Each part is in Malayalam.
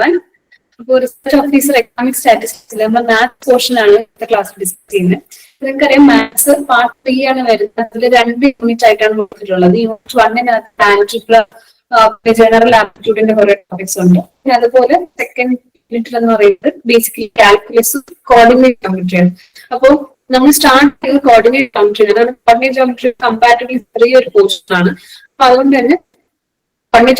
വൺ അപ്പോൾ റിസർച്ച് ഓഫീസർ എക്കണോമിക് സ്റ്റാറ്റിസ്റ്റിക്സിൽ നമ്മൾ മാത്സ് പോർഷനാണ് ഇന്നത്തെ ക്ലാസ് ഡിസ്കസ് ചെയ്യുന്നത്. നിങ്ങൾക്കറിയാം മാത്സ് പാർട്ട് ത്രീ ആണ് വരുന്നത്. അതിൽ രണ്ട് യൂണിറ്റ് ആയിട്ടാണ് കൊടുത്തിട്ടുള്ളത്. യൂണിറ്റ് വണ്ണിനകത്ത് ആൽജിബ്ര ജനറൽ ആപ്റ്റിറ്റ്യൂഡിന്റെ കുറെ ടോപ്പിക്സ് ഉണ്ട്. പിന്നെ അതുപോലെ സെക്കൻഡ് യൂണിറ്റ് എന്ന് പറയുന്നത് ബേസിക്കലി കാൽക്കുലസ് കോർഡിനേറ്റ് ജോമെട്രിയാണ് അപ്പോൾ നമ്മൾ സ്റ്റാർട്ട് ചെയ്യുന്നത് കോർഡിനേറ്റ് ജോമെട്രി അതാണ് കോർഡിനേറ്റ് ജോമെട്രി കമ്പാരിറ്റീവ്ലി ചെറിയൊരു പോർഷൻ ആണ്. അപ്പൊ അതുകൊണ്ട് തന്നെ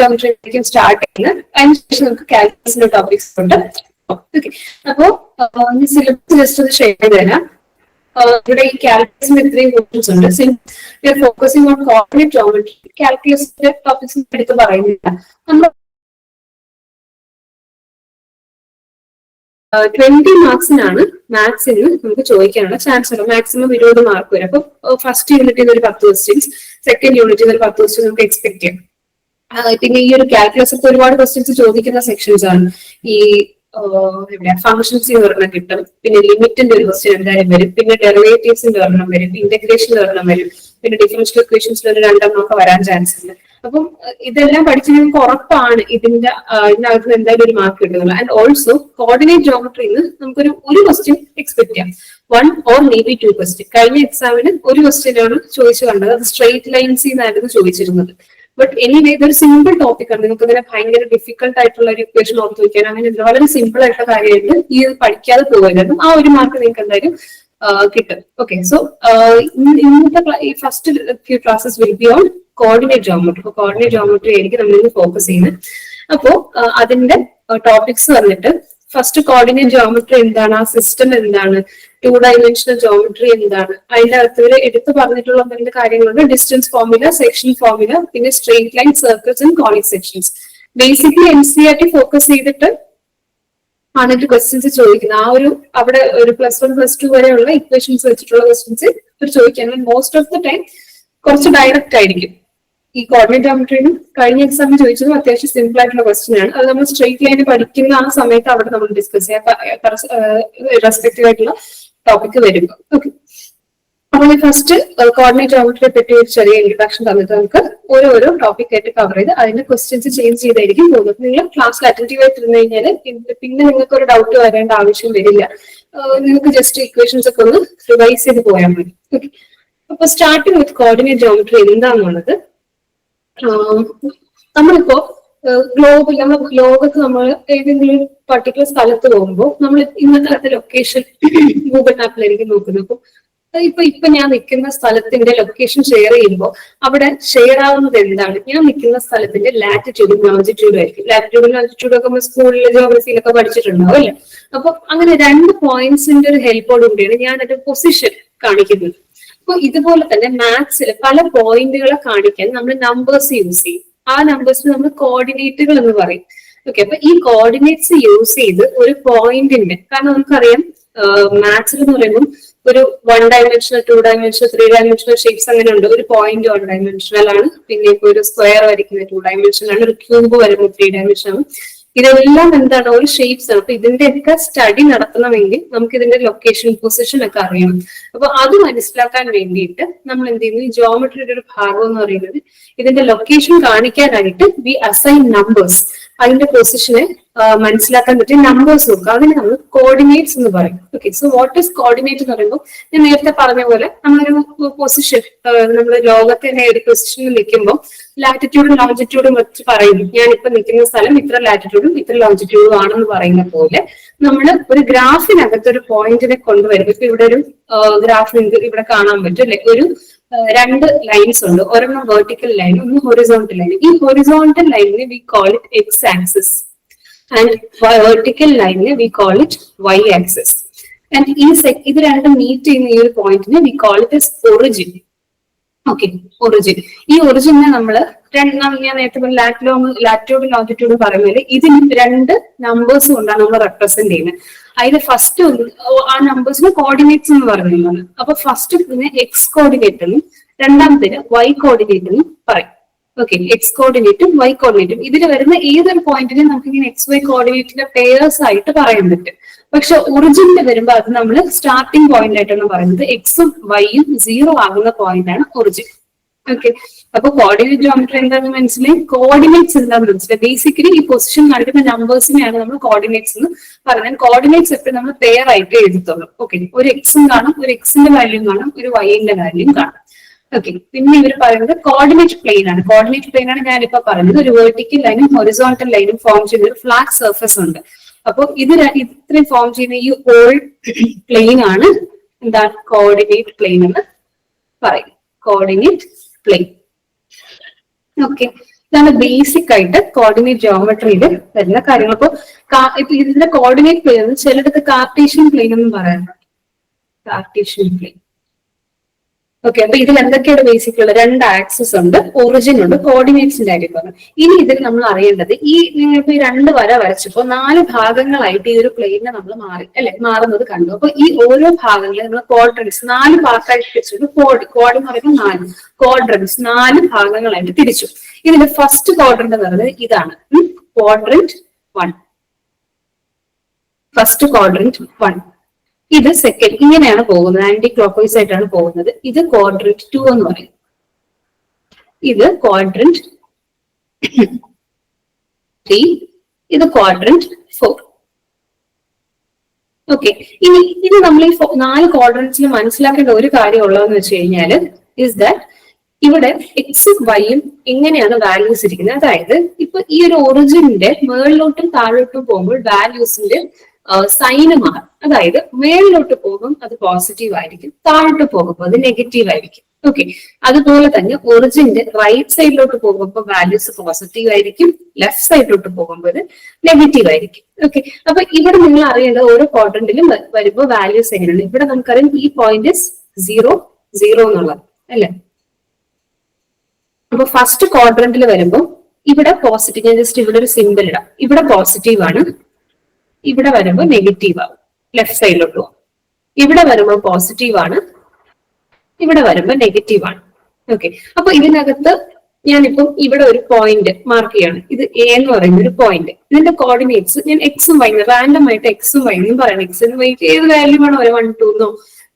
ജോമെട്രി സ്റ്റാർട്ട് ചെയ്യുന്നത്. അതിനുശേഷം നമുക്ക് കാൽക്കുലസിന്റെ ടോപ്പിക്സ് ഉണ്ട്. ഓക്കെ അപ്പോ സിലബസ് ജസ്റ്റ് ഒന്ന് ഷെയർ ചെയ്ത് തരാം. ഇവിടെ ഈ കാൽക്കുലസിന്റെ ഇത്രയും ക്വസ്റ്റൻസ് ഉണ്ട്. ഫോക്കസിംഗ് ഓൺ കോർഡിനേറ്റ് ജോമെട്രി കാൽക്കുലസിന്റെ ടോപ്പിക്സ് എടുത്ത് പറയുന്നില്ല. നമ്മൾ ട്വന്റി മാർക്സിനാണ് മാത്സിന് നമുക്ക് ചോദിക്കാനുള്ള ചാൻസ് ഉണ്ട് മാക്സിമം ഇരുപത് മാർക്ക് വരും. അപ്പൊ ഫസ്റ്റ് യൂണിറ്റിൽ നിന്ന് ഒരു പത്ത് ക്വസ്റ്റ്യൻസ് സെക്കൻഡ് യൂണിറ്റിൽ നിന്ന് ഒരു പത്ത് ക്വസ്റ്റ്യൻ നമുക്ക് എക്സ്പെക്ട് ചെയ്യാം. പിന്നെ ഈ ഒരു കാൽക്കുലസ് ഒക്കെ ഒരുപാട് ക്വസ്റ്റ്യൻസ് ചോദിക്കുന്ന സെക്ഷൻസ് ആണ്. ഈ ഫംഗ്ഷൻസ് ഒരെണ്ണം കിട്ടും. പിന്നെ ലിമിറ്റിന്റെ ഒരു ക്വസ്റ്റ്യൻ എന്തായാലും വരും. പിന്നെ ഡെറിവേറ്റീവ്സിന്റെ ഒരെണ്ണം വരും. ഇന്റഗ്രേഷന്റെ ഒരെണ്ണം വരും. പിന്നെ ഡിഫറൻഷ്യൽ ഇക്വേഷൻസിൽ ഒരു രണ്ടെണ്ണം ഒക്കെ വരാൻ ചാൻസ് ഉണ്ട്. അപ്പം ഇതെല്ലാം പഠിച്ചു നിങ്ങൾക്ക് ഉറപ്പാണ് ഇതിന്റെ ഇതിനകത്ത് നിന്ന് എന്തായാലും ഒരു മാർക്ക് കിട്ടുന്നുള്ളൂ. ആൻഡ് ഓൾസോ കോർഡിനേറ്റ് ജോമെട്രിന്ന് നമുക്കൊരു ഒരു ക്വസ്റ്റ്യൻ എക്സ്പെക്ട് ചെയ്യാം. One or may be two question കഴിഞ്ഞ എക്സാമിന് ഒരു ക്വസ്റ്റ്യൻ ആണ് ചോദിച്ചു കണ്ടത്. അത് സ്ട്രെയിറ്റ് ലൈൻസിൽ നിന്നായിരുന്നു ചോദിച്ചിരുന്നത്. ബട്ട് എനിവേ ഇതൊരു സിമ്പിൾ ടോപ്പിക് ആണ്. നിങ്ങൾക്ക് ഇങ്ങനെ ഭയങ്കര ഡിഫിക്കൽട്ട് ആയിട്ടുള്ള ഒരു ഇക്വേഷൻ ഓർത്ത് വയ്ക്കാൻ അങ്ങനെ. വളരെ സിമ്പിൾ ആയിട്ടുള്ള കാര്യമായിട്ട് ഈ പഠിക്കാതെ പോകരുത് ആ ഒരു മാർക്ക് നിങ്ങൾക്ക് എന്തായാലും കിട്ടും. ഓക്കെ സോ ഇന്നത്തെ ഈ first few classes will be on coordinate geometry അപ്പൊ കോർഡിനേറ്റ് ജോമെട്രി ആയിരിക്കും നമ്മൾ ഇന്ന് ഫോക്കസ് ചെയ്യുന്നത്. അപ്പോ അതിന്റെ ടോപ്പിക്സ് വന്നിട്ട് ഫസ്റ്റ് കോർഡിനേറ്റ് ജോമെട്രി എന്താണ്? ആ സിസ്റ്റം എന്താണ്? ടു ഡയമെൻഷണൽ ജോമെട്രി എന്താണ്? അതിന്റെ അകത്ത് ഇവർ എടുത്തു പറഞ്ഞിട്ടുള്ള എന്തെങ്കിലും കാര്യങ്ങളുണ്ട്? ഡിസ്റ്റൻസ് ഫോർമുല സെക്ഷൻ ഫോർമുല പിന്നെ straight line circles and conic sections basically N C R T focus ചെയ്തിട്ട് ആണ് ഒരു ക്വസ്റ്റ്യൻസ് ചോദിക്കുന്നത്. ആ ഒരു അവിടെ ഒരു പ്ലസ് വൺ പ്ലസ് ടു വരെയുള്ള ഇക്വേഷൻസ് വെച്ചിട്ടുള്ള ക്വസ്റ്റ്യൻസ് ഇവർ ചോദിക്കാൻ മോസ്റ്റ് ഓഫ് ദ ടൈം കുറച്ച് ഡയറക്റ്റ് ആയിരിക്കും. ഈ കോർഡിനേറ്റ് ജോമെട്രിനും കഴിഞ്ഞ എക്സാമിൽ ചോദിച്ചതും അത്യാവശ്യം സിമ്പിൾ ആയിട്ടുള്ള ക്വസ്റ്റ്യൻ ആണ്. അത് നമ്മൾ സ്ട്രേറ്റ് ലൈൻ പഠിക്കുന്ന ആ സമയത്ത് അവിടെ നമ്മൾ ഡിസ്കസ് ചെയ്യാം. റെസ്പെക്റ്റീവ് ആയിട്ടുള്ള ടോപ്പിക് വരുമ്പോൾ ഓക്കെ അപ്പോൾ ഫസ്റ്റ് കോർഡിനേറ്റ് ജോമെട്രിയെ പറ്റി ഒരു ചെറിയ ഇൻട്രഡക്ഷൻ തന്നിട്ട് നമുക്ക് ഓരോരോ ടോപ്പിക് ആയിട്ട് കവർ ചെയ്ത് അതിന്റെ ക്വസ്റ്റ്യൻസ് ചേഞ്ച് ചെയ്തായിരിക്കും പോകുന്നത് നിങ്ങൾ ക്ലാസ്സിൽ അറ്റന്റീവ് തരുന്ന കഴിഞ്ഞാൽ പിന്നെ നിങ്ങൾക്ക് ഒരു ഡൗട്ട് വരേണ്ട ആവശ്യം വരില്ല. നിങ്ങൾക്ക് ജസ്റ്റ് ഇക്വേഷൻസ് ഒക്കെ ഒന്ന് റിവൈസ് ചെയ്ത് പോയാൽ മതി. ഓക്കെ അപ്പൊ സ്റ്റാർട്ടിങ് വിത്ത് കോർഡിനേറ്റ് ജോമെട്രി എന്താണെന്നുള്ളത് നമ്മളിപ്പോ ഗ്ലോബൽ നമ്മൾ ലോകത്ത് നമ്മൾ ഏതെങ്കിലും പർട്ടിക്കുലർ സ്ഥലത്ത് പോകുമ്പോൾ നമ്മൾ ഇന്നത്തെ ലൊക്കേഷൻ ഗൂഗിൾ മാപ്പിലായിരിക്കും നോക്കുന്നത്. അപ്പൊ ഇപ്പൊ ഇപ്പൊ ഞാൻ നിൽക്കുന്ന സ്ഥലത്തിന്റെ ലൊക്കേഷൻ ഷെയർ ചെയ്യുമ്പോൾ അവിടെ ഷെയർ ആവുന്നത് എന്താണ്? ഞാൻ നിൽക്കുന്ന സ്ഥലത്തിന്റെ ലാറ്റിറ്റ്യൂഡും ലോജിറ്റ്യൂഡും ആയിരിക്കും. ലാറ്റിറ്റ്യൂഡും ലോജിറ്റ്യൂഡും ഒക്കെ സ്കൂളിലെ ജോഗ്രഫിയിലൊക്കെ പഠിച്ചിട്ടുണ്ടാവും അല്ലെ? അപ്പൊ അങ്ങനെ രണ്ട് പോയിന്റ്സിന്റെ ഒരു ഹെൽപ്പോട് കൂടിയാണ് ഞാൻ എന്റെ പൊസിഷൻ കാണിക്കുന്നത്. അപ്പൊ ഇതുപോലെ തന്നെ മാത്സിൽ പല പോയിന്റുകളെ കാണിക്കാൻ നമ്മൾ നമ്പേഴ്സ് യൂസ് ചെയ്യും. ആ നമ്പേഴ്സിന് നമ്മൾ കോർഡിനേറ്റുകൾ എന്ന് പറയും. ഓക്കെ അപ്പൊ ഈ കോർഡിനേറ്റ്സ് യൂസ് ചെയ്ത് ഒരു പോയിന്റിന്റെ കാരണം നമുക്കറിയാം മാത്സിൽ എന്ന് പറയുമ്പോൾ ഒരു one dimensional two dimensional three dimensional shapes അങ്ങനെ ഉണ്ട്. ഒരു പോയിന്റ് വൺ ഡയമെൻഷണൽ ആണ്. പിന്നെ ഇപ്പൊ ഒരു സ്ക്വയർ വരയ്ക്കുന്ന ടു ഡയമെൻഷണൽ ആണ്. ഒരു ക്യൂബ് വരുമ്പോൾ ത്രീ ഡയമെൻഷൻ ആണ്. ഇതെല്ലാം എന്താണ്? ഒരു ഷേപ്സ് ആണ് അപ്പൊ ഇതിന്റെയൊക്കെ സ്റ്റഡി നടത്തണമെങ്കിൽ നമുക്ക് ഇതിന്റെ ലൊക്കേഷൻ പൊസിഷൻ ഒക്കെ അറിയണം. അപ്പൊ അത് മനസ്സിലാക്കാൻ വേണ്ടിയിട്ട് നമ്മൾ എന്ത് ചെയ്യുന്നു? ഈ ജോമെട്രിയുടെ ഒരു ഭാഗം എന്ന് പറയുന്നത് ഇതിന്റെ ലൊക്കേഷൻ കാണിക്കാനായിട്ട് വി അസൈൻ നമ്പേഴ്സ് അതിന്റെ പൊസിഷനെ മനസ്സിലാക്കാൻ പറ്റിയ നമ്പേഴ്സ് നോക്കുക. അതിന് നമ്മൾ കോർഡിനേറ്റ്സ് എന്ന് പറയും. Okay so what is coordinate എന്ന് പറയുമ്പോൾ ഞാൻ നേരത്തെ പറഞ്ഞ പോലെ നമ്മളൊരു പൊസിഷൻ നമ്മൾ ലോകത്തിന്റെ ഒരു പൊസിഷനിൽ നിൽക്കുമ്പോൾ ലാറ്റിറ്റ്യൂഡും ലോഞ്ചിറ്റ്യൂഡും വെച്ച് പറയും ഞാൻ ഇപ്പൊ നിൽക്കുന്ന സ്ഥലം ഇത്ര ലാറ്റിറ്റ്യൂഡും ഇത്ര ലോഞ്ചിറ്റ്യൂഡും ആണെന്ന് പറയുന്ന പോലെ നമ്മൾ ഒരു ഗ്രാഫിനകത്ത് ഒരു പോയിന്റിനെ കൊണ്ടുവരും ഇപ്പൊ ഇവിടെ ഒരു ഗ്രാഫ് നിങ്ങൾക്ക് ഇവിടെ കാണാൻ പറ്റും അല്ലെ? ഒരു രണ്ട് ലൈൻസ് ഉണ്ട്. ഒരെണ്ണം വെർട്ടിക്കൽ ലൈൻ ഒന്ന് ഹൊറിസോണ്ടൽ ലൈൻ ഈ ഹൊറിസോണ്ടൽ ലൈനിനെ we call it X axis and vertical ലൈനിനെ we call it Y axis and ഈ സെക് ഇത് രണ്ടും മീറ്റ് ചെയ്യുന്ന ഈ ഒരു പോയിന്റിനെ we call it as origin okay origin ഈ ഒറിജിനെ നമ്മൾ രണ്ട് ഞാൻ നേരത്തെ പറഞ്ഞ ലോങ് ലാറ്റിറ്റ്യൂഡ് ലോങ്കിറ്റ്യൂഡ് പറയുന്നത് ഇതിന് രണ്ട് നമ്പേഴ്സ് കൊണ്ടാണ് നമ്മൾ റെപ്രസെന്റ് ചെയ്യുന്നത്. അതിൽ ഫസ്റ്റ് ഒന്ന് ആ നമ്പേഴ്സിന് കോർഡിനേറ്റ്സ് എന്ന് പറയുന്നത് അപ്പൊ ഫസ്റ്റ് ഇതിന് എക്സ് കോർഡിനേറ്റ് എന്നും രണ്ടാമത്തേന് വൈ കോർഡിനേറ്റ് എന്നും പറയും. ഓക്കെ എക്സ് കോർഡിനേറ്റും വൈ കോർഡിനേറ്റും ഇതിൽ വരുന്ന ഏതൊരു പോയിന്റിനെ നമുക്ക് ഇങ്ങനെ എക്സ് വൈ കോർഡിനേറ്റിന്റെ പേയേഴ്സ് ആയിട്ട് പറയാൻ പറ്റും. പക്ഷെ ഒറിജിനിൽ വരുമ്പോൾ അത് നമ്മൾ സ്റ്റാർട്ടിംഗ് പോയിന്റ് ആയിട്ടാണ് പറയുന്നത്. എക്സും വൈയും സീറോ ആകുന്ന പോയിന്റ് ആണ് ഒറിജിൻ ഓക്കെ അപ്പൊ കോർഡിനേറ്റ് ജോമെട്രി എന്താണെന്ന് മനസ്സിലായി കോർഡിനേറ്റ്സ് എന്താണെന്ന് മനസ്സിലായി. ബേസിക്കലി ഈ പൊസിഷൻ കാണിക്കുന്ന നമ്പേഴ്സിനെയാണ് നമ്മൾ കോർഡിനേറ്റ്സ് എന്ന് പറഞ്ഞാൽ കോർഡിനേറ്റ്സ് എപ്പോഴും നമ്മൾ പെയർ ആയിട്ട് എഴുതത്തുള്ളൂ ഓക്കെ ഒരു എക്സും കാണും ഒരു എക്സിന്റെ വാല്യൂ കാണും ഒരു വൈന്റെ വാല്യൂ കാണും. ഓക്കെ പിന്നെ ഇവർ പറയുന്നത് കോർഡിനേറ്റ് പ്ലെയിൻ ആണ്. കോർഡിനേറ്റ് പ്ലെയിൻ ആണ് ഞാനിപ്പോ പറഞ്ഞത്. ഒരു വെർട്ടിക്കൽ ലൈനും ഹൊറിസോണ്ടൽ ലൈനും ഫോം ചെയ്യുന്ന ഒരു ഫ്ലാറ്റ് സർഫസ് ഉണ്ട്. അപ്പൊ ഇത് ഇത്രയും ഫോം ചെയ്യുന്ന ഈ ഓൾ പ്ലെയിൻ ആണ് എന്താണ്? കോർഡിനേറ്റ് പ്ലെയിൻ എന്ന് പറയും കോർഡിനേറ്റ് പ്ലെയിൻ ഓക്കെ ഇതാണ് ബേസിക് ആയിട്ട് കോർഡിനേറ്റ് ജോമെട്രിയിൽ വരുന്ന കാര്യങ്ങൾ. അപ്പൊ ഇപ്പൊ ഇതിന്റെ കോർഡിനേറ്റ് പ്ലെയിൻ ചിലടത്ത് കാർട്ടീഷ്യൻ പ്ലെയിൻ എന്ന് പറയാറുണ്ട്. കാർട്ടീഷ്യൻ പ്ലെയിൻ ഓക്കെ അപ്പൊ ഇതിൽ എന്തൊക്കെയാണ് ബേസിക് ഉള്ളത്? രണ്ട് ആക്സസ് ഉണ്ട് ഒറിജിൻ ഉണ്ട് കോർഡിനേറ്റ്സിന്റെ കാര്യം പറഞ്ഞു. ഇനി ഇതിൽ നമ്മൾ അറിയേണ്ടത് ഈ ഇപ്പൊ ഈ രണ്ട് വര വരച്ചപ്പോ നാല് ഭാഗങ്ങളായിട്ട് ഈ ഒരു പ്ലെയിനെ നമ്മൾ മാറി അല്ലെ? മാറുന്നത് കണ്ടു. അപ്പൊ ഈ ഓരോ ഭാഗങ്ങളും നമ്മൾ ക്വാഡ്രൻസ് നാല് പാർട്ടായിട്ട് തിരിച്ചു കോഡ് കോഡ് എന്ന് പറയുമ്പോൾ നാല്. ക്വാഡ്രൻസ് നാല് ഭാഗങ്ങളായിട്ട് തിരിച്ചു. ഇതിന്റെ ഫസ്റ്റ് ക്വാഡ്രന്റ് എന്ന് പറയുന്നത് ഇതാണ്. Quadrant one first quadrant one ഇത് സെക്കൻഡ് ഇങ്ങനെയാണ് പോകുന്നത്. ആന്റി ക്ലോക്ക് വൈസ് ആയിട്ടാണ് പോകുന്നത്. ഇത് ക്വാഡ്രന്റ് ടു എന്ന് പറയും. ഇത് ക്വാഡ്രന്റ് ത്രീ ഇത് ക്വാഡ്രന്റ് ഫോർ ഓക്കെ ഇനി ഇത് നമ്മൾ ഈ നാല് ക്വാഡ്രൻസിൽ മനസ്സിലാക്കേണ്ട ഒരു കാര്യം ഉള്ളതെന്ന് വെച്ച് കഴിഞ്ഞാൽ ഇസ് ദാറ്റ് ഇവിടെ എക്സും വൈയും എങ്ങനെയാണ് വാല്യൂസ് ഇരിക്കുന്നത്? അതായത് ഇപ്പൊ ഈ ഒരു ഒറിജിനിന്റെ മേളിലോട്ടും താഴോട്ടും പോകുമ്പോൾ വാല്യൂസിന്റെ സൈന് അതായത് മേളിലോട്ട് പോകും അത് പോസിറ്റീവ് ആയിരിക്കും. താഴോട്ട് പോകുമ്പോൾ അത് നെഗറ്റീവ് ആയിരിക്കും. ഓക്കെ അതുപോലെ തന്നെ ഒറിജിന്റെ റൈറ്റ് സൈഡിലോട്ട് പോകുമ്പോൾ വാല്യൂസ് പോസിറ്റീവ് ആയിരിക്കും. ലെഫ്റ്റ് സൈഡിലോട്ട് പോകുമ്പോൾ നെഗറ്റീവ് ആയിരിക്കും. ഓക്കെ അപ്പൊ ഇവിടെ നിങ്ങൾ അറിയേണ്ടത് ഓരോ ക്വാഡ്രന്റിലും വരുമ്പോൾ വാല്യൂസ് എങ്ങനെയാണ് ഇവിടെ നമുക്കറിയാം ഈ പോയിന്റ് സീറോ സീറോ എന്നുള്ളത്. അല്ലെ? അപ്പൊ ഫസ്റ്റ് ക്വാഡ്രന്റിൽ വരുമ്പോൾ ഇവിടെ പോസിറ്റീവ് ഞാൻ ജസ്റ്റ് ഇവിടെ ഒരു സിമ്പിൾ ഇടാം. ഇവിടെ പോസിറ്റീവ് ആണ്. ഇവിടെ വരുമ്പോൾ നെഗറ്റീവ് ആവും. ലെഫ്റ്റ് സൈഡിലോട്ട് പോകും ഇവിടെ വരുമ്പോൾ പോസിറ്റീവ് ആണ്. ഇവിടെ വരുമ്പോൾ നെഗറ്റീവ് ആണ്. ഓക്കെ അപ്പൊ ഇതിനകത്ത് ഞാനിപ്പം ഇവിടെ ഒരു പോയിന്റ് മാർക്ക് ചെയ്യാണ്. ഇത് എ എന്ന് പറയുന്ന ഒരു പോയിന്റ് ഇതിന്റെ കോർഡിനേറ്റ്സ് ഞാൻ എക്സും വൈ റാൻഡം ആയിട്ട് എക്സും വൈ എന്നും പറയണം. എക്സിന് വൈ ഏത് വാല്യൂ വേണോ? ഒരു വൺ ടു എന്നോ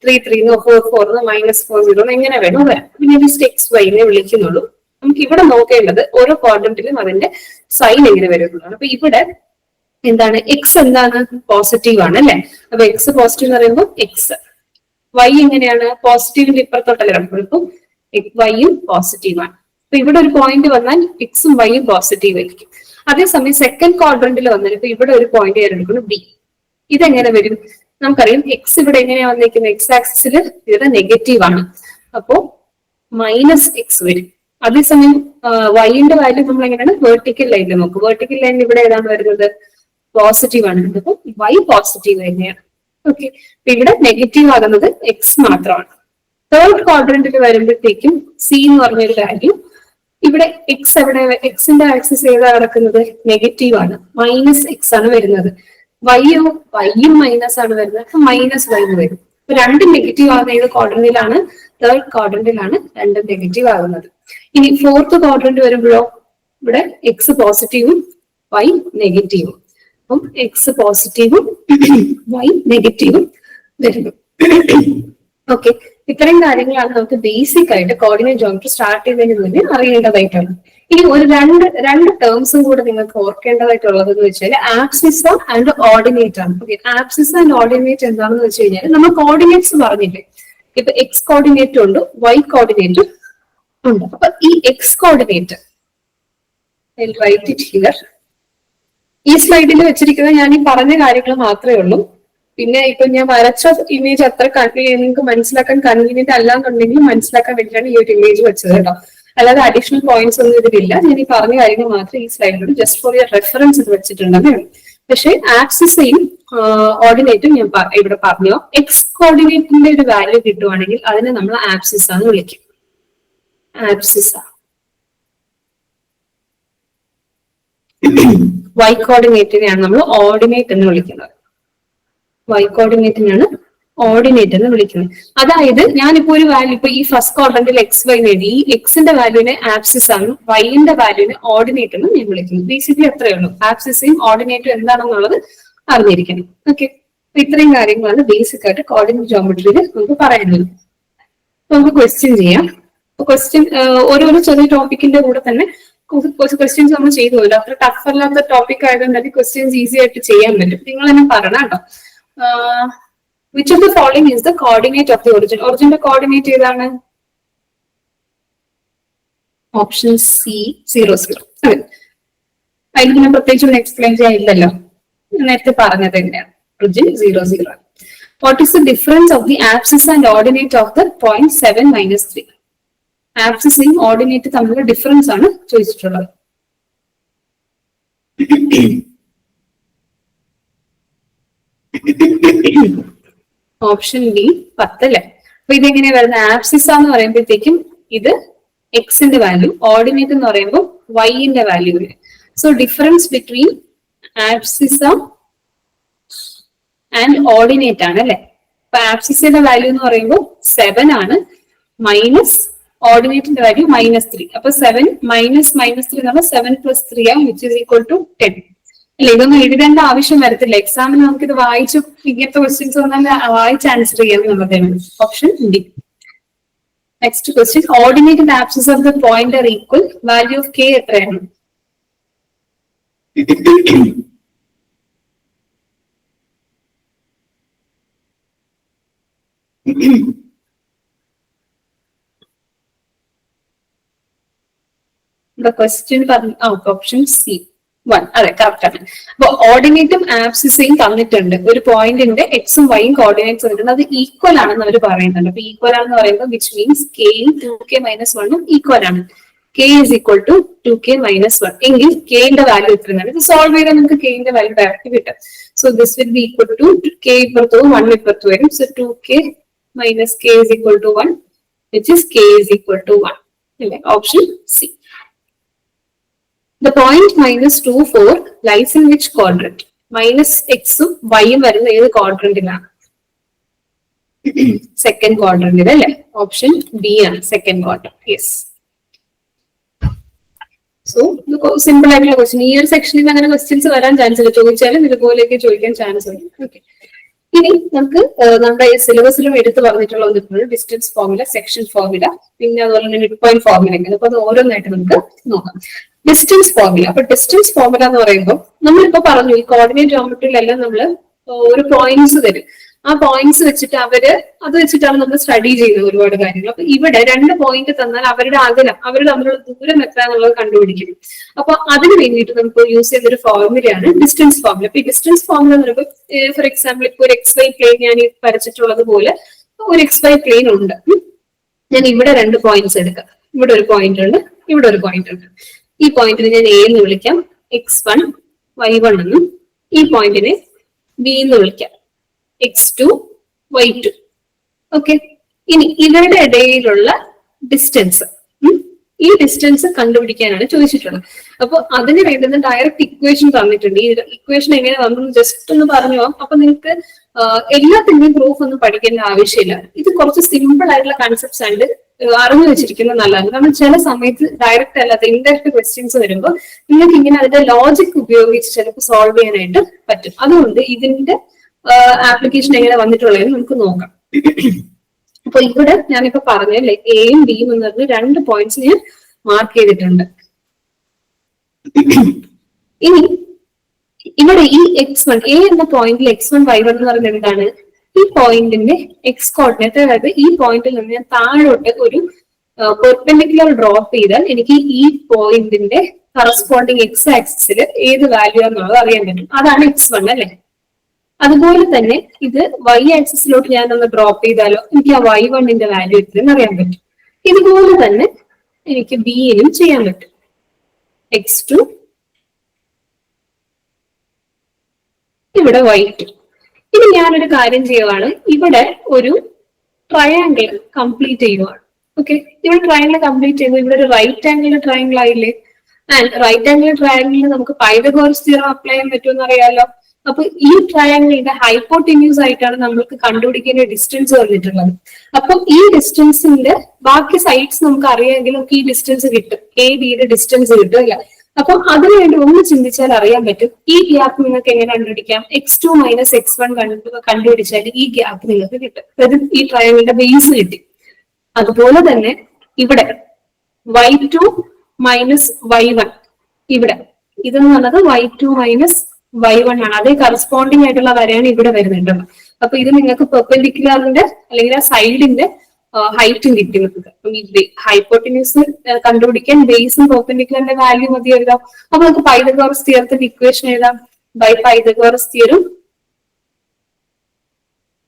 ത്രീ ത്രീ എന്നോ ഫോർ ഫോർ എന്നോ മൈനസ് ഫോർ സീറോ എങ്ങനെ വേണോ വരാം. പിന്നെ ജസ്റ്റ് എക്സ് വൈ എന്നെ വിളിക്കുന്നുള്ളൂ. നമുക്ക് ഇവിടെ നോക്കേണ്ടത് ഓരോ കോർഡിനേറ്റിലും അതിന്റെ സൈൻ എങ്ങനെ വരുന്നതാണ് അപ്പൊ ഇവിടെ എന്താണ്? എക്സ് എന്താണ്? പോസിറ്റീവ് ആണ് അല്ലെ? അപ്പൊ എക്സ് പോസിറ്റീവ് എന്ന് പറയുമ്പോൾ എക്സ് വൈ എങ്ങനെയാണ്? പോസിറ്റീവിന്റെ ഇപ്പുറത്തോട്ടല്ല നമ്മൾക്കും വൈയും പോസിറ്റീവ് ആണ്. അപ്പൊ ഇവിടെ ഒരു പോയിന്റ് വന്നാൽ എക്സും വൈയും പോസിറ്റീവ് ആയിരിക്കും. അതേസമയം സെക്കൻഡ് ക്വാഡ്രന്റിൽ വന്നാൽ ഇപ്പൊ ഇവിടെ ഒരു പോയിന്റ് തിരഞ്ഞെടുക്കുന്നു ബി ഇതെങ്ങനെ വരും? നമുക്കറിയാം എക്സ് ഇവിടെ എങ്ങനെയാ വന്നിരിക്കുന്നത് എക്സ് ആക്സിൽ ഇവിടെ നെഗറ്റീവ് ആണ്. അപ്പോ മൈനസ് എക്സ് വരും. അതേസമയം വൈന്റെ വാല്യൂ നമ്മൾ എങ്ങനെയാണ് വേർട്ടിക്കൽ ലൈനിൽ നോക്കും. വേർട്ടിക്കൽ ലൈൻ ഇവിടെ ഏതാണ് വരുന്നത്? പോസിറ്റീവ് ആണ്. അപ്പൊ വൈ പോസിറ്റീവ് തന്നെയാണ് ഓക്കെ ഇവിടെ നെഗറ്റീവ് ആകുന്നത് എക്സ് മാത്രമാണ്. തേർഡ് ക്വാഡ്രന്റിൽ വരുമ്പോഴത്തേക്കും സി എന്ന് പറഞ്ഞൊരു വാല്യൂ ഇവിടെ എക്സ് എവിടെ എക്സിന്റെ ആക്സിസ് ഏതാ കിടക്കുന്നത്? നെഗറ്റീവ് ആണ്. മൈനസ് എക്സ് ആണ് വരുന്നത്. വൈയോ വൈയും മൈനസ് ആണ് വരുന്നത്. അപ്പൊ മൈനസ് വൈ എന്ന് വരും. അപ്പൊ രണ്ടും നെഗറ്റീവ് ആകുന്ന ഏത് ക്വാഡ്രന്റിലാണ് തേർഡ് ക്വാഡ്രന്റിലാണ് രണ്ടും നെഗറ്റീവ് ആകുന്നത്. ഇനി ഫോർത്ത് ക്വാഡ്രന്റ് വരുമ്പോഴോ? ഇവിടെ എക്സ് പോസിറ്റീവും വൈ നെഗറ്റീവും അപ്പം എക്സ് പോസിറ്റീവും വൈ നെഗറ്റീവും വരുന്നു. ഓക്കെ ഇത്രയും കാര്യങ്ങളാണ് നമുക്ക് ബേസിക് ആയിട്ട് കോർഡിനേറ്റ് ജോമെട്രി സ്റ്റാർട്ട് ചെയ്തതിന് മുന്നേ അറിയേണ്ടതായിട്ടുള്ളത് ഇനി ഒരു രണ്ട് രണ്ട് ടേംസും കൂടെ നിങ്ങൾക്ക് ഓർക്കേണ്ടതായിട്ടുള്ളത് എന്ന് വെച്ചാൽ ആപ്സിസ ആൻഡ് ഓർഡിനേറ്റ് ആണ്. ഓക്കെ ആപ്സിസ ആൻഡ് ഓർഡിനേറ്റ് എന്താണെന്ന് വെച്ച് കഴിഞ്ഞാൽ നമ്മൾ കോർഡിനേറ്റ്സ് പറഞ്ഞില്ലേ? ഇപ്പൊ എക്സ് കോർഡിനേറ്റും ഉണ്ട് വൈ കോർഡിനേറ്റും ഉണ്ട്. അപ്പൊ ഈ x coordinate write it here ഈ സ്ലൈഡിൽ വെച്ചിരിക്കുന്നത് ഞാൻ ഈ പറഞ്ഞ കാര്യങ്ങൾ മാത്രമേ ഉള്ളൂ. പിന്നെ ഇപ്പൊ ഞാൻ വരച്ച ഇമേജ് അത്ര നിങ്ങൾക്ക് മനസ്സിലാക്കാൻ കൺവീനിയന്റ് അല്ല എന്നുണ്ടെങ്കിൽ മനസ്സിലാക്കാൻ വേണ്ടിയിട്ടാണ് ഈ ഒരു ഇമേജ് വെച്ചത് കേട്ടോ. അല്ലാതെ അഡീഷണൽ പോയിന്റ്സ് ഒന്നും ഇതിലില്ല. ഞാൻ ഈ പറഞ്ഞ കാര്യങ്ങൾ മാത്രം ഈ സ്ലൈഡിൽ ജസ്റ്റ് ഫോർ യർ റെഫറൻസ് ഇത് വെച്ചിട്ടുണ്ടെന്നേ പക്ഷേ ആക്സിസയും ഓർഡിനേറ്റും ഞാൻ ഇവിടെ പറഞ്ഞു. എക്സ് കോർഡിനേറ്റിന്റെ ഒരു വാല്യൂ കിട്ടുവാണെങ്കിൽ അതിനെ നമ്മൾ ആപ്സിസ് എന്ന് വിളിക്കും. ആപ്സിസ വൈ കോർഡിനേറ്റിനെയാണ് നമ്മൾ ഓർഡിനേറ്റ് എന്ന് വിളിക്കുന്നത്. വൈ കോർഡിനേറ്റിനാണ് ഓർഡിനേറ്റ് എന്ന് വിളിക്കുന്നത്. അതായത് ഞാനിപ്പോ ഒരു വാല്യൂ ഇപ്പൊ ഈ ഫസ്റ്റ് ക്വാഡ്രന്റിൽ എക്സ് വൈ നേടി ഈ എക്സിന്റെ വാല്യൂവിനെ ആപ്സിസ് ആണ് വൈന്റെ വാല്യൂവിനെ ഓർഡിനേറ്റ് എന്ന് ഞാൻ വിളിക്കുന്നു ബേസിക്കലി അത്രയേ ഉള്ളൂ. ആപ്സിസും ഓർഡിനേറ്റും എന്താണെന്നുള്ളത് അറിഞ്ഞിരിക്കണം. ഓക്കെ ഇത്രയും കാര്യങ്ങളാണ് ബേസിക് ആയിട്ട് കോർഡിനേറ്റ് ജോമെട്രിയിൽ നമുക്ക് അപ്പൊ നമുക്ക് ക്വസ്റ്റ്യൻ ചെയ്യാം. ക്വസ്റ്റ്യൻ ഓരോരോ ചെറിയ ടോപ്പിക്കിന്റെ കൂടെ തന്നെ കുറച്ച് ക്വസ്റ്റ്യൻസ് നമ്മൾ ചെയ്തു പോലും അത്ര ടഫ് അല്ലാത്ത ടോപ്പിക് ആയതുകൊണ്ട് ക്വസ്റ്റ്യൻസ് ഈസി ആയിട്ട് ചെയ്യാൻ പറ്റും. നിങ്ങൾ തന്നെ പറയണം കേട്ടോ. Which of the following is the coordinate of the origin ഒറിജിന്റെ coordinate ഏതാണ്? ഓപ്ഷൻ സി സീറോ സീറോ അതെ അതിന് പിന്നെ ഒന്ന് എക്സ്പ്ലെയിൻ ചെയ്യാനില്ലല്ലോ നേരത്തെ പറഞ്ഞത് തന്നെയാണ്. Origin zero zero what is the difference of the abscissa and ordinate of the point seven minus three ആപ്സിസും ordinate തമ്മിലുള്ള ഡിഫറൻസ് ആണ് ചോദിച്ചിട്ടുള്ളത്. ഓപ്ഷൻ ബി പത്ത് അല്ലെ? അപ്പൊ ഇതെങ്ങനെയാ വരുന്നത്? ആപ്സിസ എന്ന് പറയുമ്പോഴത്തേക്കും ഇത് എക്സിന്റെ വാല്യൂ ഓർഡിനേറ്റ് എന്ന് പറയുമ്പോൾ വൈന്റെ value so difference between abscissa and ordinate ആണ് അല്ലെ? അപ്പൊ ആപ്സിസയുടെ വാല്യൂ എന്ന് പറയുമ്പോൾ സെവൻ ആണ് മൈനസ് ഓർഡിനേറ്റിന്റെ വാല്യൂ മൈനസ് ത്രീ അപ്പൊ സെവൻ മൈനസ് മൈനസ് ത്രീ എന്ന് പറഞ്ഞാൽ സെവൻ പ്ലസ് ത്രീ ആണ് which is equal to ten അല്ല ഇതൊന്നും എഴുതേണ്ട ആവശ്യം വരത്തില്ല എക്സാമിന് നമുക്ക് ഇത് വായിച്ചു ഇങ്ങനത്തെ ക്വസ്റ്റ്യൻസ് വന്നാൽ വായിച്ച് ആൻസർ ചെയ്യാം എന്നുള്ളതാണ് option D next question ordinate and abscissa of the point are equal value of k എത്രയാണ് the ക്വസ്റ്റ്യൻ പറഞ്ഞു ആ ഓപ്ഷൻ സി വൺ അതെ കറക്റ്റ് ആണ്. അപ്പൊ ഓർഡിനേറ്റും ആപ്സിസയും തന്നിട്ടുണ്ട്. ഒരു പോയിന്റിന്റെ എക്സും വൈയും കോർഡിനേറ്റ്സ് തന്നിട്ടുണ്ട് അത് ഈക്വൽ ആണെന്ന് അവർ പറയുന്നുണ്ട്. അപ്പൊ ഈക്വൽ ആണെന്ന് പറയുമ്പോൾ വിച്ച് മീൻസ് കെയും ടു കെ മൈനസ് വണ്ണും ഈക്വൽ ആണ്. K is equal to two k minus one എങ്കിൽ കെന്റെ വാല്യൂ ഇത്രയാണ് ഇത് സോൾവ് ചെയ്താൽ നമുക്ക് കെന്റെ വാല്യൂ ഡയറക്റ്റ് കിട്ടും. So this will be equal to k ഇപ്പുറത്തും വൺ ഇപ്പുറത്ത് വരും. So two k minus k is equal to one which is k is equal to one അല്ലെ? Option C The point minus 2, 4 lies in which quadrant? Minus എക്സും വൈയും വരുന്ന ഏത് ക്വാഡ്രന്റിലാണ് സെക്കൻഡ് ക്വാഡ്രന്റിൽ അല്ലെ? ഓപ്ഷൻ ബി ആണ് second quadrant yes so simple ആയിട്ടുള്ള ക്വസ്റ്റ്യൻ ഈ ഒരു സെക്ഷനിൽ അങ്ങനെ ക്വസ്റ്റ്യൻസ് വരാൻ ചാൻസ് ഇല്ല. ചോദിച്ചാലും ഇതുപോലെയൊക്കെ ചോദിക്കാൻ ചാൻസ് ഉണ്ട്. ഓക്കെ ഇനി നമുക്ക് നമ്മുടെ സിലബസിലും എടുത്തു പറഞ്ഞിട്ടുള്ള ഒന്ന് ഡിസ്റ്റൻസ് ഫോർമുല സെക്ഷൻ ഫോർമുല പിന്നെ അതുപോലെ തന്നെ മിഡ് പോയിന്റ് ഫോർമുല ഒക്കെ. അപ്പൊ അത് ഓരോന്നായിട്ട് നമുക്ക് നോക്കാം. ഡിസ്റ്റൻസ് ഫോർമുല അപ്പൊ ഡിസ്റ്റൻസ് ഫോർമുല എന്ന് പറയുമ്പോൾ നമ്മളിപ്പോ പറഞ്ഞു ഈ കോർഡിനേറ്റ് ജോമെട്രിയിലെല്ലാം നമ്മൾ ഒരു പോയിന്റ്സ് തരും. ആ പോയിന്റ്സ് വെച്ചിട്ട് അവർ അത് വെച്ചിട്ടാണ് നമ്മൾ സ്റ്റഡി ചെയ്യുന്നത് ഒരുപാട് കാര്യങ്ങൾ. അപ്പൊ ഇവിടെ രണ്ട് പോയിന്റ് തന്നാൽ അവരുടെ അകലം അവർ തമ്മിലുള്ള ദൂരം എത്ര എന്നുള്ളത് കണ്ടുപിടിക്കും അപ്പൊ അതിന് വേണ്ടിയിട്ട് നമുക്ക് യൂസ് ഒരു ഫോർമുലയാണ് ഡിസ്റ്റൻസ് ഫോർമുല അപ്പൊ ഈ ഡിസ്റ്റൻസ് ഫോർമുല എന്ന് പറയുമ്പോൾ ഫോർ എക്സാമ്പിൾ ഇപ്പൊ ഒരു എക്സ് വൈ പ്ലെയിൻ ഞാൻ വരച്ചിട്ടുള്ളത് പോലെ ഒരു എക്സ് വൈ പ്ലെയിൻ ഉണ്ട്. ഞാൻ ഇവിടെ രണ്ട് പോയിന്റ്സ് എടുക്കാം. ഇവിടെ ഒരു പോയിന്റ് ഉണ്ട് ഇവിടെ ഒരു പോയിന്റ് ഉണ്ട്. ഈ പോയിന്റിനെ ഞാൻ എ എന്ന് വിളിക്കാം. എക്സ് വൺ വൈ വൺ എന്നും ഈ പോയിന്റിനെ ബി എന്ന് വിളിക്കാം. X two y two okay ഇനി ഇവരുടെ ഇടയിലുള്ള ഡിസ്റ്റൻസ് ഈ ഡിസ്റ്റൻസ് കണ്ടുപിടിക്കാനാണ് ചോദിച്ചിട്ടുള്ളത്. അപ്പൊ അതിന് വേണ്ടുന്ന ഡയറക്റ്റ് ഇക്വേഷൻ തന്നിട്ടുണ്ട്. ഈ ഇക്വേഷൻ എങ്ങനെ വന്നു? ജസ്റ്റ് ഒന്ന് പറഞ്ഞു അപ്പൊ നിങ്ങൾക്ക് എല്ലാത്തിന്റെയും പ്രൂഫ് ഒന്നും പഠിക്കേണ്ട ആവശ്യമില്ല. ഇത് കുറച്ച് സിമ്പിൾ ആയിട്ടുള്ള കൺസെപ്റ്റ്സ് ആയിട്ട് അറിഞ്ഞു വെച്ചിരിക്കുന്നത് നല്ലതാണ്. കാരണം ചില സമയത്ത് ഡയറക്റ്റ് അല്ലാത്ത ഇൻഡയറക്റ്റ് ക്വസ്റ്റ്യൻസ് വരുമ്പോൾ നിങ്ങൾക്ക് ഇങ്ങനെ അതിന്റെ ലോജിക് ഉപയോഗിച്ച് ചിലപ്പോൾ സോൾവ് ചെയ്യാനായിട്ട് പറ്റും. അതുകൊണ്ട് ഇതിന്റെ ആപ്ലിക്കേഷൻ എങ്ങനെ വന്നിട്ടുള്ളതെന്ന് നമുക്ക് നോക്കാം. അപ്പൊ ഇവിടെ ഞാനിപ്പോ പറഞ്ഞല്ലേ എയും ബിയും എന്ന് പറഞ്ഞ രണ്ട് പോയിന്റ്സ് ഞാൻ മാർക്ക് ചെയ്തിട്ടുണ്ട്. ഇനി ഇവിടെ ഈ എക്സ് വൺ എ എന്ന പോയിന്റിൽ എക്സ് വൺ വൈ വൺ എന്ന് പറയുന്നത് എന്താണ്? ഈ പോയിന്റിന്റെ എക്സ് കോർഡിനേറ്റ് അതായത് ഈ പോയിന്റിൽ നിന്ന് ഞാൻ താഴോട്ട് ഒരു പെർപെൻഡിക്കുലർ ഡ്രോപ്പ് ചെയ്താൽ എനിക്ക് ഈ പോയിന്റിന്റെ കറസ്പോണ്ടിങ് എക്സ് ആക്സിസിൽ ഏത് വാല്യൂ ആണെന്നുള്ളത് അറിയാൻ പറ്റും. അതാണ് എക്സ് വൺ അല്ലെ? അതുപോലെ തന്നെ ഇത് വൈ ആക്സിസിലോട്ട് ഞാൻ ഒന്ന് ഡ്രോപ്പ് ചെയ്താലോ? എനിക്ക് ആ വൈ വണ്ണിന്റെ വാല്യൂ എത്രയെന്ന് അറിയാൻ പറ്റും. ഇതുപോലെ തന്നെ എനിക്ക് ബിയിലും ചെയ്യാൻ പറ്റും. എക്സ് ടു ഇവിടെ വൈ ടു ഇനി ഞാനൊരു കാര്യം ചെയ്യുവാണ്. ഇവിടെ ഒരു ട്രയാങ്കിൾ കംപ്ലീറ്റ് ചെയ്യുവാണ്. ഓക്കെ ഇവിടെ ട്രയാങ്കിൾ കംപ്ലീറ്റ് ചെയ്യുമ്പോൾ ഇവിടെ ഒരു റൈറ്റ് ആംഗിൾ ട്രയാങ്കിൾ ആയില്ലേ? ആൻഡ് റൈറ്റ് ആംഗിൾ ട്രയാങ്കിളിന് നമുക്ക് പൈതഗോറസ് തിയറം അപ്ലൈ ചെയ്യാൻ പറ്റുമെന്ന് അറിയാലോ? അപ്പൊ ഈ ട്രയാങ്കിളിന്റെ ഹൈപ്പോട്ടിന്യൂസ് ആയിട്ടാണ് നമ്മൾക്ക് കണ്ടുപിടിക്കേണ്ട ഡിസ്റ്റൻസ് വന്നിട്ടുള്ളത്. അപ്പൊ ഈ ഡിസ്റ്റൻസിന്റെ ബാക്കി സൈഡ്സ് നമുക്ക് അറിയാമെങ്കിൽ നമുക്ക് ഈ ഡിസ്റ്റൻസ് കിട്ടും. എ ബിയുടെ ഡിസ്റ്റൻസ് കിട്ടും അല്ല? അപ്പൊ അതിനുവേണ്ടി ഒന്ന് ചിന്തിച്ചാൽ അറിയാൻ പറ്റും ഈ ഗ്യാപ്പ് നിങ്ങൾക്ക് എങ്ങനെ കണ്ടുപിടിക്കാം? X two minus x one കണ്ടുപിടിച്ചാൽ ഈ ഗ്യാപ്പ് നിങ്ങൾക്ക് കിട്ടും. അതായത് ഈ ട്രയാങ്കിളിന്റെ ബേസ് കിട്ടി. അതുപോലെ തന്നെ ഇവിടെ y two minus y one ഇവിടെ. ഇതെന്ന് പറഞ്ഞത് y two minus y one ആണ്. അതേ കറസ്പോണ്ടിങ് ആയിട്ടുള്ള വരെയാണ് ഇവിടെ വരുന്നുണ്ടല്ലോ. അപ്പൊ ഇത് നിങ്ങൾക്ക് പെർപെൻഡിക്കുലറിന്റെ അല്ലെങ്കിൽ ആ സൈഡിന്റെ ഹൈറ്റും കിട്ടി നിങ്ങൾക്ക് ഹൈപ്പോട്ടിന്യൂസ് കണ്ടുപിടിക്കാൻ ബേസും പെർപെൻഡിക്കുലറിന്റെ വാല്യൂ മതി എഴുതാം. അപ്പൊ നമുക്ക് പൈതഗോറസ് തിയറത്തിന്റെ ഇക്വേഷൻ എഴുതാം. By Pythagoras theorem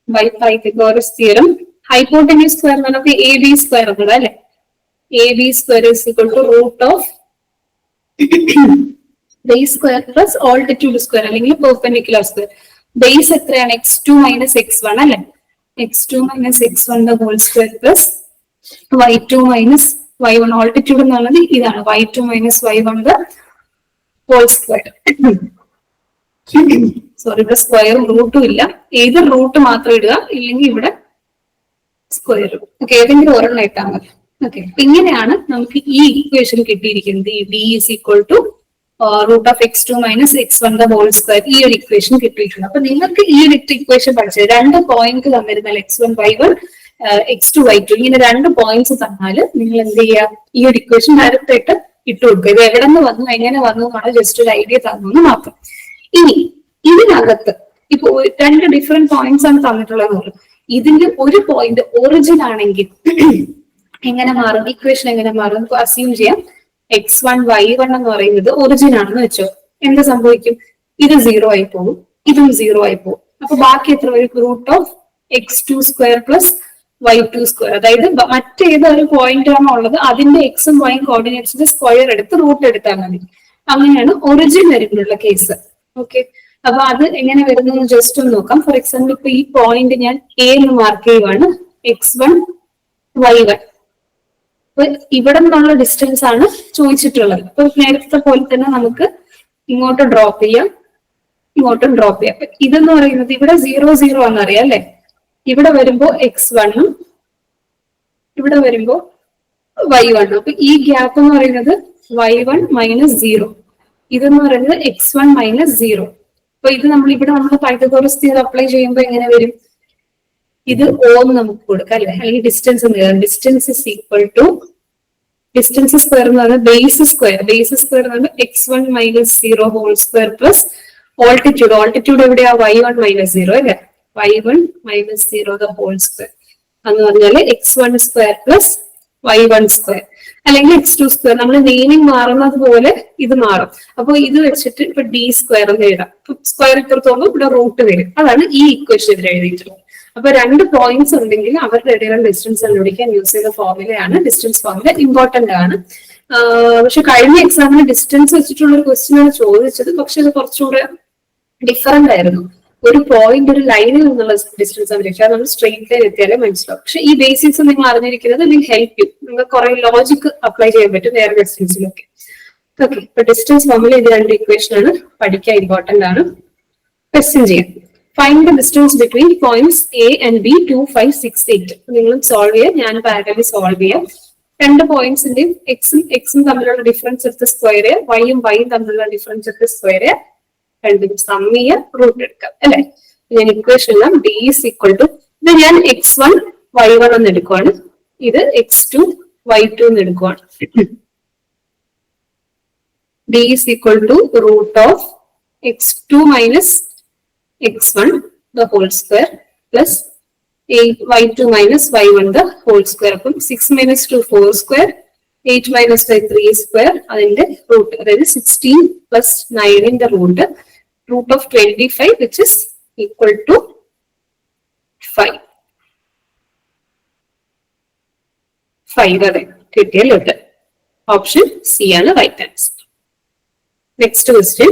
by Pythagoras theorem hypotenuse square നമുക്ക് എ ബി സ്ക്വയർ എന്നത് അല്ലെ? A B square is equal to root of base square plus altitude square അല്ലെങ്കിൽ പെർപെൻഡിക്കുലർ സ്ക്വയർ ബേസ് എത്രയാണ്? X two minus x one അല്ലെ? X two minus x one whole square plus y two minus y one altitude എന്ന് പറയുന്നത് ഇതാണ്. Y two minus y one whole square sorry ഇവിടെ സ്ക്വയർ റൂട്ടും ഇല്ല. ഏത് റൂട്ട് മാത്രം ഇടുക? ഇല്ലെങ്കിൽ ഇവിടെ സ്ക്വയർ ഓക്കെ ഏതെങ്കിലും ഒരെണ്ണം ഇട്ടാൽ മതി. ഓക്കെ ഇങ്ങനെയാണ് നമുക്ക് ഈ ഇക്വേഷൻ കിട്ടിയിരിക്കുന്നത്. ഈ D is equal to root of x two minus x one the whole square ഈ ഒരു ഇക്വേഷൻ കിട്ടിയിട്ടുണ്ട്. അപ്പൊ നിങ്ങൾക്ക് ഈ ഒരു ഇക്വേഷൻ പഠിച്ചത് രണ്ട് point തന്നിരുന്നാൽ x one y one x two y two ഇങ്ങനെ രണ്ട് പോയിന്റ്സ് തന്നാൽ നിങ്ങൾ എന്ത് ചെയ്യുക ഈ ഒരു ഇക്വേഷൻ ഡയറക്റ്റ് ആയിട്ട് ഇട്ട് കൊടുക്കുക. ഇത് എവിടെ നിന്ന് വന്നു? എങ്ങനെ വന്നു? എന്നാണ് ജസ്റ്റ് ഒരു ഐഡിയ തന്നു മാത്രം. ഇനി ഇതിനകത്ത് ഇപ്പൊ രണ്ട് ഡിഫറെന്റ് പോയിന്റ്സ് ആണ് തന്നിട്ടുള്ളത് ഇതിന്റെ ഒരു പോയിന്റ് ഒറിജിൻ ആണെങ്കിൽ എങ്ങനെ മാറും? ഇക്വേഷൻ എങ്ങനെ മാറും? അസ്യൂം ചെയ്യാം. എക്സ് വൺ വൈ വൺ എന്ന് പറയുന്നത് ഒറിജിൻ ആണെന്ന് വെച്ചോ. എന്ത് സംഭവിക്കും? ഇത് സീറോ ആയി പോകും. ഇതും സീറോ ആയി പോകും. അപ്പൊ ബാക്കി എത്ര വരും? Root of x two square plus y two square അതായത് മറ്റേതൊരു പോയിന്റ് ആണോ ഉള്ളത്. അതിന്റെ എക്സും വൈ കോർഡിനേറ്റ്സിന്റെ സ്ക്വയർ എടുത്ത് റൂട്ട് എടുത്താൽ മതി. അങ്ങനെയാണ് ഒറിജിൻ വരുമ്പോഴുള്ള കേസ് ഓക്കെ അപ്പൊ അത് എങ്ങനെ വരുന്നു ജസ്റ്റ് ഒന്ന് നോക്കാം. ഫോർ എക്സാമ്പിൾ ഇപ്പൊ ഈ പോയിന്റ് ഞാൻ എ എന്ന് മാർക്ക് ചെയ്യുവാണ്. എക്സ് വൺ വൈ വൺ ഇവിടെ നിന്നുള്ള ഡിസ്റ്റൻസ് ആണ് ചോദിച്ചിട്ടുള്ളത്. അപ്പൊ നേരത്തെ പോലെ തന്നെ നമുക്ക് ഇങ്ങോട്ട് ഡ്രോപ്പ് ചെയ്യാം. ഇങ്ങോട്ടും ഡ്രോപ്പ് ചെയ്യാം. അപ്പൊ ഇതെന്ന് പറയുന്നത് ഇവിടെ സീറോ സീറോ ആണെന്നറിയാം അല്ലെ? ഇവിടെ വരുമ്പോ എക്സ് വണ്ണും ഇവിടെ വരുമ്പോ വൈ വണ്ണും അപ്പൊ ഈ ഗ്യാപ്പ് എന്ന് പറയുന്നത് വൈ വൺ മൈനസ് സീറോ ഇതെന്ന് പറയുന്നത് എക്സ് വൺ മൈനസ് സീറോ അപ്പൊ ഇത് നമ്മൾ ഇവിടെ നമ്മൾ പൈതഗോറസ് അപ്ലൈ ചെയ്യുമ്പോൾ എങ്ങനെ വരും? ഇത് ഓം നമുക്ക് കൊടുക്കാം അല്ലെ? അല്ലെങ്കിൽ ഡിസ്റ്റൻസ് എന്ന് distance is equal to distance square എന്ന് പറയുന്നത് ബേസ് സ്ക്വയർ ബേസ് സ്ക്വയർ എന്ന് പറയുന്നത് x one minus zero whole square plus altitude altitude എവിടെയാ? വൈ വൺ മൈനസ് സീറോ അല്ലെ? Y one minus zero the whole square എന്ന് പറഞ്ഞാൽ x one square plus y one square അല്ലെങ്കിൽ എക്സ് ടു സ്ക്വയർ നമ്മൾ നെയിമിംഗ് മാറുന്നത് പോലെ ഇത് മാറും. അപ്പൊ ഇത് വെച്ചിട്ട് ഇപ്പൊ ഡി സ്ക്വയർ എന്ന് എഴുതാം. സ്ക്വയർ ഇപ്പുറത്തോളം ഇവിടെ റൂട്ട് വരും. അതാണ് ഈ ഇക്വേഷൻ എഴുതിയിട്ടുള്ളത്. അപ്പൊ രണ്ട് പോയിന്റ്സ് ഉണ്ടെങ്കിൽ അവരുടെ ഇടയിലുള്ള ഡിസ്റ്റൻസ് കണ്ടുപിടിക്കാൻ യൂസ് ചെയ്ത ഫോർമുലയാണ് ഡിസ്റ്റൻസ് ഫോർമുല ഇമ്പോർട്ടന്റ് ആണ്. പക്ഷെ കഴിഞ്ഞ എക്സാമിന് ഡിസ്റ്റൻസ് വെച്ചിട്ടുള്ള ഒരു ക്വസ്റ്റ്യൻ ആണ് ചോദിച്ചത്. പക്ഷെ അത് കുറച്ചുകൂടെ ഡിഫറെന്റ് ആയിരുന്നു. ഒരു പോയിന്റ് ഒരു ലൈനിൽ നിന്നുള്ള ഡിസ്റ്റൻസ് ആണ് അത് നമ്മൾ സ്ട്രെയിറ്റ് ലൈൻ എത്തിയാലേ മനസ്സിലാവും. പക്ഷെ ഈ ബേസിക്സ് നിങ്ങൾ അറിഞ്ഞിരിക്കുന്നത് വിൽ ഹെൽപ്പ് യു നിങ്ങൾക്ക് കുറെ ലോജിക് അപ്ലൈ ചെയ്യാൻ പറ്റും വേറെ ഡിസ്റ്റൻസിലൊക്കെ ഓക്കെ ഇപ്പൊ ഡിസ്റ്റൻസ് ഫോമിൽ ഇത് രണ്ട് ഇക്വേഷൻ ആണ്. പഠിക്കാൻ ഇമ്പോർട്ടന്റ് ആണ്. ക്വസ്റ്റ്യൻ ചെയ്യാം. Find the distance between points A and B two five six eight നിങ്ങൾ സോൾവ് ചെയ്യാം. ഞാൻ പാരലി സോൾവ് ചെയ്യാം. രണ്ട് പോയിന്റ്സിന്റെയും എക്സും എക്സും തമ്മിലുള്ള ഡിഫറൻസ് എടുത്ത് സ്ക്വയർ വൈയും വൈയും തമ്മിലുള്ള ഡിഫറൻസ് എടുത്ത് സ്ക്വയർ രണ്ടും സം ചെയ്യുക റൂട്ട് എടുക്കാം അല്ലെ? ഞാൻ ഇക്വേഷൻ എല്ലാം ഡി ഇസ് ഈക്വൽ ടു ഇത് ഞാൻ എക്സ് വൺ വൈ വൺ എന്ന് എടുക്കുവാണ്. ഇത് എക്സ് ടു വൈ ടു എന്ന് എടുക്കുവാണ്. D is equal to root of x2 minus x1 the whole square plus 8 y2 minus y1 the whole square അപ്പം 6 minus 2 4 square 8 minus 5 3 square അതിന്റെ റൂട്ട് അതായത് 16 plus 9 ന്റെ root root of 25 which is equal to 5 5 അതെ Option ഓപ്ഷൻ സി ആണ് right answer Next question.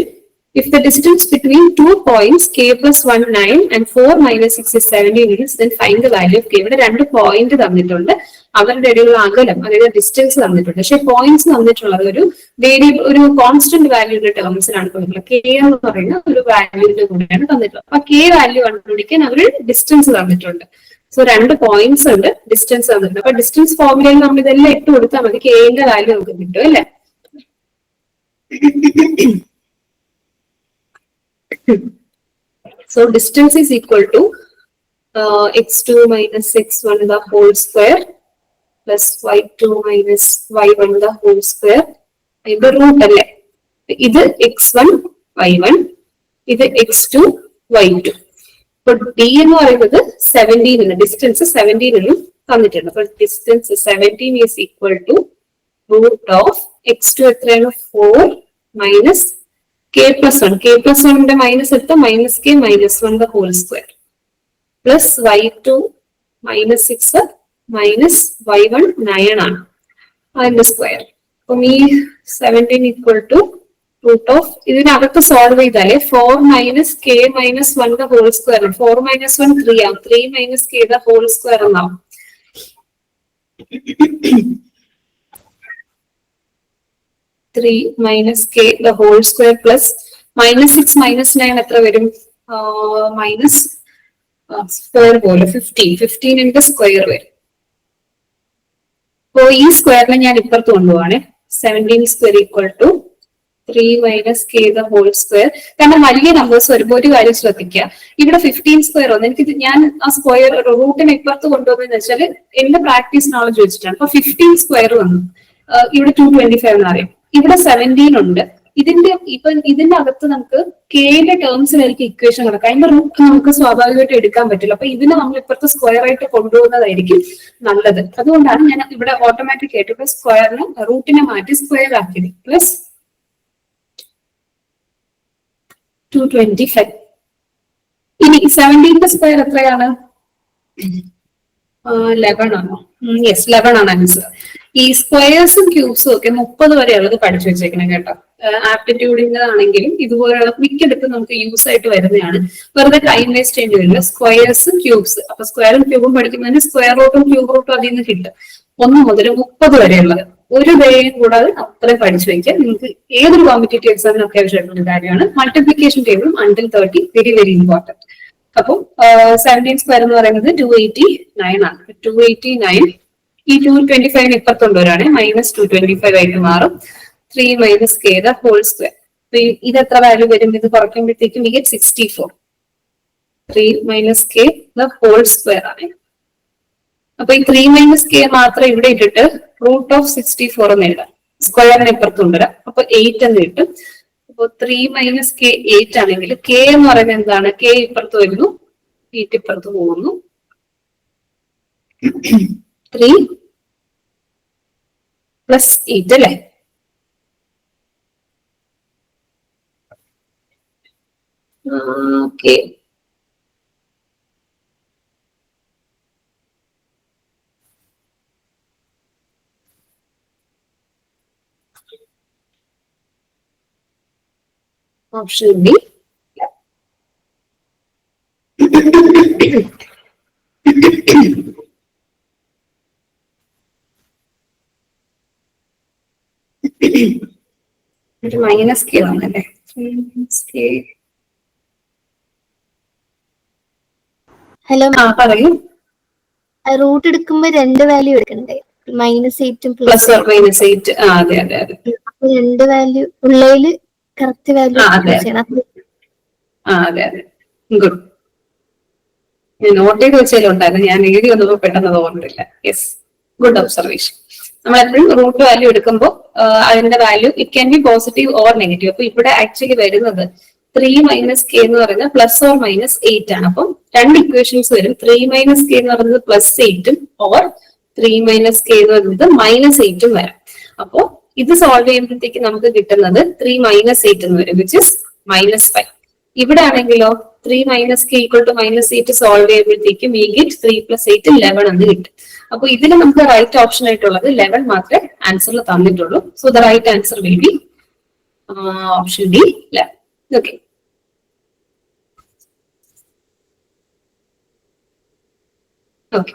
If the distance between two points k plus 1 9 and 4 minus 6 is 17 units, then find the value of k. ഇവിടെ രണ്ട് പോയിന്റ് തന്നിട്ടുണ്ട്. അവരുടെ ഇടയിലുള്ള അകലം അതായത് ഡിസ്റ്റൻസ് തന്നിട്ടുണ്ട്. പക്ഷെ പോയിന്റ്സ് തന്നിട്ടുള്ളത് ഒരു വേരിയബിൾ ഒരു കോൺസ്റ്റന്റ് വാല്യൂന്റെ ടേംസിലാണ് തന്നിട്ടുള്ളത്. കെ എന്ന് പറയുന്ന ഒരു വാല്യൂവിന്റെ കൂടെയാണ് തന്നിട്ടുള്ളത്. അപ്പൊ കെ വാല്യൂ കണ്ടുപിടിക്കാൻ അവർ ഡിസ്റ്റൻസ് തന്നിട്ടുണ്ട്. സോ രണ്ട് പോയിന്റ്സ് ഉണ്ട് ഡിസ്റ്റൻസ് തന്നിട്ടുണ്ട്. അപ്പൊ ഡിസ്റ്റൻസ് ഫോർമുലയിൽ നമ്മൾ ഇതെല്ലാം ഇട്ട് കൊടുത്താൽ മതി. കെന്റെ വാല്യൂ നമുക്ക് കിട്ടും അല്ലേ? So distance is equal to uh, x2 minus x1 the whole square y two minus y one the whole അതിന്റെ റൂട്ട് അല്ലേ ഇത് എക്സ് വൺ വൈ വൺ ഇത് എക്സ് ടു വൈ ടു ഇപ്പൊ ഡി എന്ന് പറയുന്നത് സെവന്റീൻ ഡിസ്റ്റൻസ് സെവന്റീൻ എന്നും തന്നിട്ടുണ്ട്. അപ്പൊ distance seventeen is equal to root of x two എത്രയാണ്? Four minus k plus one k plus വണ്ണിന്റെ മൈനസ് എടുത്ത minus k minus one the whole square plus y two minus six minus y one nine ആണ്. അതിന്റെ സ്ക്വയർ അപ്പം ഈ seventeen equal to root of ഇതിനകത്ത് സോൾവ് ചെയ്താലേ four minus k minus one the whole square four minus one three ആവും. Three minus k the whole square എന്നാവും. Three minus k the whole square plus minus six minus nine എത്ര വരും? മൈനസ് സ്ക്വയർ പോലെ ഫിഫ്റ്റീൻ ഫിഫ്റ്റീനിന്റെ സ്ക്വയർ വരും. അപ്പോ ഈ സ്ക്വയറിനെ ഞാൻ ഇപ്പുറത്ത് കൊണ്ടുപോവാണ്. Seventeen square equal to three minus k the whole square കാരണം വലിയ നമ്പേഴ്സ് വരുമ്പോൾ ഒരു കാര്യം ശ്രദ്ധിക്കുക ഇവിടെ ഫിഫ്റ്റീൻ സ്ക്വയർ വന്നു. എനിക്ക് ഞാൻ ആ സ്ക്വയർ റൂട്ടിനെ ഇപ്പുറത്ത് കൊണ്ടുപോകുന്നത് വെച്ചാൽ എന്റെ പ്രാക്ടീസ് നോളജ് വെച്ചിട്ടാണ്. അപ്പൊ ഫിഫ്റ്റീൻ സ്ക്വയർ വന്നു. ഇവിടെ ടു ട്വന്റി ഫൈവ് എന്ന് പറയും. ഇവിടെ സെവന്റീൻ ഉണ്ട്. ഇതിന്റെ ഇപ്പൊ ഇതിന്റെ അകത്ത് നമുക്ക് കെയുടെ ടേംസിലായിരിക്കും ഇക്വേഷൻ കിടക്കുക അതിന്റെ റൂട്ട് നമുക്ക് സ്വാഭാവികമായിട്ട് എടുക്കാൻ പറ്റില്ല. അപ്പൊ ഇതിനെ നമ്മൾ ഇപ്പുറത്തെ സ്ക്വയർ ആയിട്ട് കൊണ്ടുപോകുന്നതായിരിക്കും നല്ലത്. അതുകൊണ്ടാണ് ഞാൻ ഇവിടെ ഓട്ടോമാറ്റിക് ആയിട്ട് ഇപ്പൊ സ്ക്വയറിന് റൂട്ടിനെ മാറ്റി സ്ക്വയർ ആക്കിയത്. പ്ലസ് ടു ട്വന്റി ഫൈവ് ഇനി സെവന്റീന്റെ സ്ക്വയർ എത്രയാണ്? യെസ് ലെവൺ ആണ്. ആൻസർ ഈ സ്ക്വയേഴ്സും ക്യൂബ്സും ഒക്കെ മുപ്പത് ഉള്ളത് പഠിച്ചു വെച്ചേക്കണം കേട്ടോ. ആപ്റ്റിറ്റ്യൂഡിന്റെ ആണെങ്കിലും ഇതുപോലെയുള്ള മിക്കടുത്തും നമുക്ക് യൂസ് ആയിട്ട് വരുന്നതാണ്. വെറുതെ ടൈം വേസ്റ്റ് ചെയ്യേണ്ടി വരില്ല. സ്ക്വയേഴ്സും ക്യൂബ്സ്. അപ്പൊ സ്ക്വയറും ക്യൂബും പഠിക്കുന്നതിന് സ്ക്വയർ റൂട്ടും ക്യൂബ് റൂട്ടും അതിൽ നിന്ന് കിട്ടും. ഒന്ന് മുതൽ മുപ്പത് വരെയുള്ളത്. ഒരു ഡേയും കൂടാതെ അത്രയും പഠിച്ചു വയ്ക്കുക നിങ്ങൾക്ക് ഏതൊരു കോമ്പറ്റേറ്റീവ് എക്സാമിനും അത്യാവശ്യമായിട്ടുള്ള കാര്യമാണ്. മൾട്ടിപ്ലിക്കേഷൻ ടേബിളും until thirty very very important അപ്പം സെവന്റീൻ സ്ക്വയർ എന്ന് പറയുന്നത് ടു എയ്റ്റി നയൻ ആണ്. ടു എയ്റ്റി നയൻ ഈ ടു ട്വന്റി ഫൈവിന് ഇപ്പുറത്തുള്ളവരാണ്. മൈനസ് ടു ട്വന്റി ഫൈവ് ആയിട്ട് മാറും. Three minus k the whole square ഇത് എത്ര വാല്യൂ വരും? ഇത് കുറയ്ക്കുമ്പോഴത്തേക്കും ഈ sixty four three minus k the whole square ആണ്. അപ്പൊ ഈ ത്രീ മൈനസ് കെ മാത്രം ഇവിടെ ഇട്ടിട്ട് റൂട്ട് ഓഫ് സിക്സ്റ്റി ഫോർ എന്ന് എഴുതാം. സ്ക്വയറിന് ഇപ്പുറത്ത് അപ്പൊ എയ്റ്റ് എന്ന് കിട്ടും. അപ്പൊ ത്രീ മൈനസ് കെ എയ്റ്റ് ആണെങ്കിൽ കെ എന്ന് പറയുന്നത് എന്താണ്? കെ ഇപ്പുറത്ത് വരുന്നു എയ്റ്റ് ഇപ്പുറത്ത് പോകുന്നു. ത്രീ പ്ലസ് എയ്റ്റ് അല്ലേ? Okay option B. ഒരു മൈനസ് കെ ആണല്ലേ മൈനസ് കെ ഹലോ ആ പറയൂ. റൂട്ട് എടുക്കുമ്പോ രണ്ട് വാല്യൂ എടുക്കണ്ടേ? മൈനസ് എയ്റ്റും പ്ലസ് മൈനസ് എയ്റ്റ് ആ അതെ അതെ അതെ. രണ്ട് വാല്യൂ ഉള്ളതിൽ കറക്റ്റ് വാല്യൂ ആ, അതെ. അതെ. ഗുഡ്. ഞാൻ നോട്ട് ചെയ്ത് വെച്ചതിലുണ്ടായിരുന്നു ഞാൻ എഴുതി വന്നപ്പോ പെട്ടെന്ന് തോന്നിട്ടില്ല യെസ് ഗുഡ് ഒബ്സർവേഷൻ നമ്മൾ എപ്പോഴും റൂട്ട് വാല്യൂ എടുക്കുമ്പോൾ അതിന്റെ value it can be positive or negative അപ്പൊ ഇവിടെ ആക്ച്വലി വരുന്നത് ത്രീ മൈനസ് കെ എന്ന് പറയുന്നത് പ്ലസ് ഓർ മൈനസ് എയ്റ്റ് ആണ്. അപ്പം രണ്ട് ഇക്വേഷൻസ് വരും. ത്രീ മൈനസ് കെ എന്ന് പറയുന്നത് പ്ലസ് എയ്റ്റും ഓർ ത്രീ മൈനസ് കെ എന്ന് പറയുന്നത് മൈനസ് എയ്റ്റും വരാം. അപ്പോ ഇത് സോൾവ് ചെയ്യുമ്പോഴത്തേക്ക് നമുക്ക് കിട്ടുന്നത് ത്രീ മൈനസ് എയ്റ്റ് എന്ന് വരും വിച്ച് ഇസ് മൈനസ് ഫൈവ് ഇവിടെ ആണെങ്കിലോ three minus k equal to minus eight solve ചെയ്യുമ്പോഴത്തേക്കും we get three plus eight eleven എന്ന് കിട്ടും. അപ്പൊ ഇതിൽ നമുക്ക് റൈറ്റ് ഓപ്ഷൻ ആയിട്ടുള്ളത് ലെവൻ മാത്രമേ ആൻസറിൽ തന്നിട്ടുള്ളൂ. So the right answer will be option D eleven okay okay